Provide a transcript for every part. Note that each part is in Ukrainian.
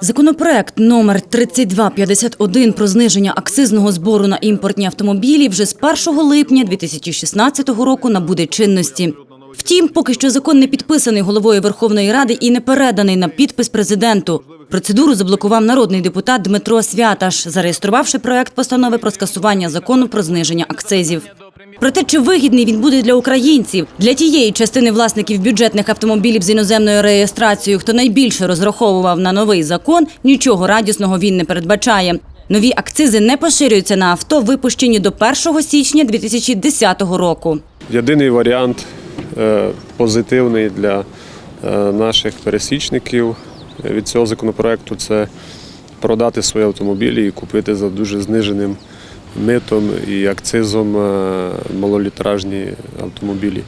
Законопроект номер 3251 про зниження акцизного збору на імпортні автомобілі вже з 1 липня 2016 року набуде чинності. Втім, поки що закон не підписаний головою Верховної Ради і не переданий на підпис президенту. Процедуру заблокував народний депутат Дмитро Святаш, зареєструвавши проект постанови про скасування закону про зниження акцизів. Про те, чи вигідний він буде для українців, для тієї частини власників бюджетних автомобілів з іноземною реєстрацією, хто найбільше розраховував на новий закон, нічого радісного він не передбачає. Нові акцизи не поширюються на авто, випущені до 1 січня 2010 року. Єдиний варіант е, позитивний для е, наших пересічників від цього законопроекту це продати свої автомобілі і купити за дуже зниженим митом і акцизом е, малолітражні автомобілі.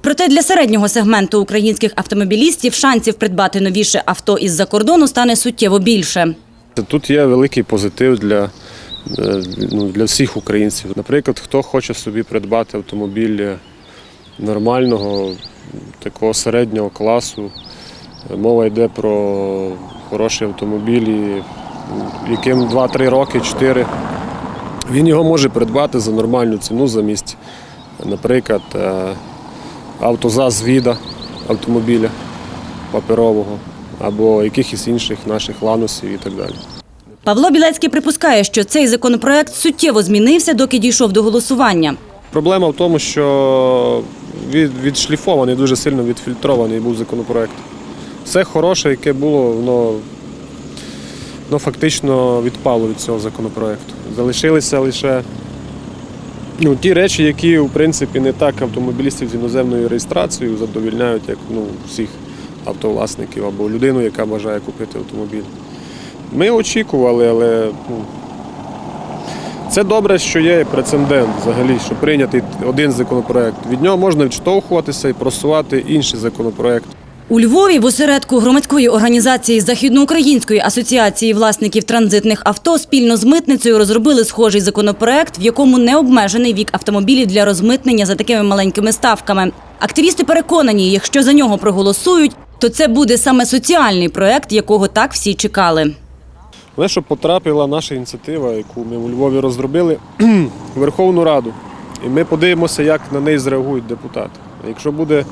Проте для середнього сегменту українських автомобілістів шансів придбати новіше авто із-за кордону стане суттєво більше. Тут є великий позитив для, е, ну, для всіх українців. Наприклад, хто хоче собі придбати автомобіль нормального, такого середнього класу. Мова йде про хороші автомобілі, яким 2-3 роки, 4. Він його може придбати за нормальну ціну замість, наприклад, е, автозаз віда автомобіля паперового або якихось інших наших ланусів і так далі. Павло Білецький припускає, що цей законопроект суттєво змінився, доки дійшов до голосування. Проблема в тому, що від, відшліфований, дуже сильно відфільтрований був законопроект. Все хороше, яке було, воно, воно фактично відпало від цього законопроекту. Залишилися лише ну, ті речі, які в принципі не так автомобілістів з іноземною реєстрацією задовільняють, як ну, всіх автовласників або людину, яка бажає купити автомобіль. Ми очікували, але ну, це добре, що є прецедент взагалі, що прийнятий один законопроект. Від нього можна відштовхуватися і просувати інший законопроект. У Львові в осередку громадської організації Західноукраїнської асоціації власників транзитних авто спільно з митницею розробили схожий законопроект, в якому не обмежений вік автомобілів для розмитнення за такими маленькими ставками. Активісти переконані, якщо за нього проголосують, то це буде саме соціальний проект, якого так всі чекали. Щоб потрапила наша ініціатива, яку ми у Львові розробили, Верховну Раду. І ми подивимося, як на неї зреагують депутати. Якщо буде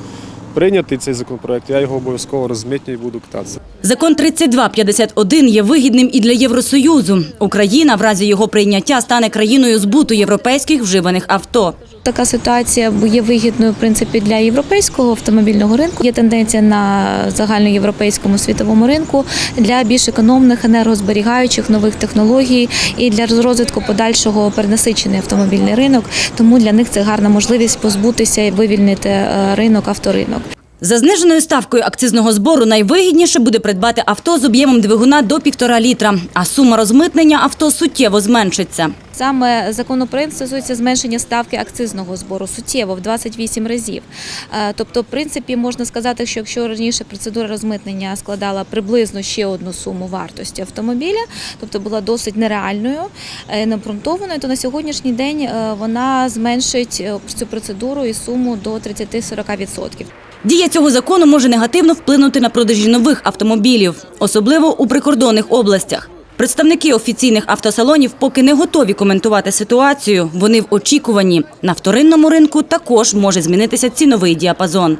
прийнятий цей законопроект, я його обов'язково розмитню і буду кататися. Закон 3251 є вигідним і для Євросоюзу. Україна в разі його прийняття стане країною збуту європейських вживаних авто. Така ситуація є вигідною в принципі для європейського автомобільного ринку. Є тенденція на загальноєвропейському світовому ринку для більш економних, енергозберігаючих нових технологій і для розвитку подальшого перенасичений автомобільний ринок. Тому для них це гарна можливість позбутися і вивільнити е, ринок, авторинок. За зниженою ставкою акцизного збору найвигідніше буде придбати авто з об'ємом двигуна до півтора літра, а сума розмитнення авто суттєво зменшиться. Саме законопроект стосується зменшення ставки акцизного збору суттєво в 28 разів. Е, Тобто, в принципі, можна сказати, що якщо раніше процедура розмитнення складала приблизно ще одну суму вартості автомобіля, тобто була досить нереальною, е, необґрунтованою, то на сьогоднішній день е, вона зменшить цю процедуру і суму до 30-40%. Дія цього закону може негативно вплинути на продажі нових автомобілів, особливо у прикордонних областях. Представники офіційних автосалонів поки не готові коментувати ситуацію. Вони в очікуванні. На вторинному ринку також може змінитися ціновий діапазон.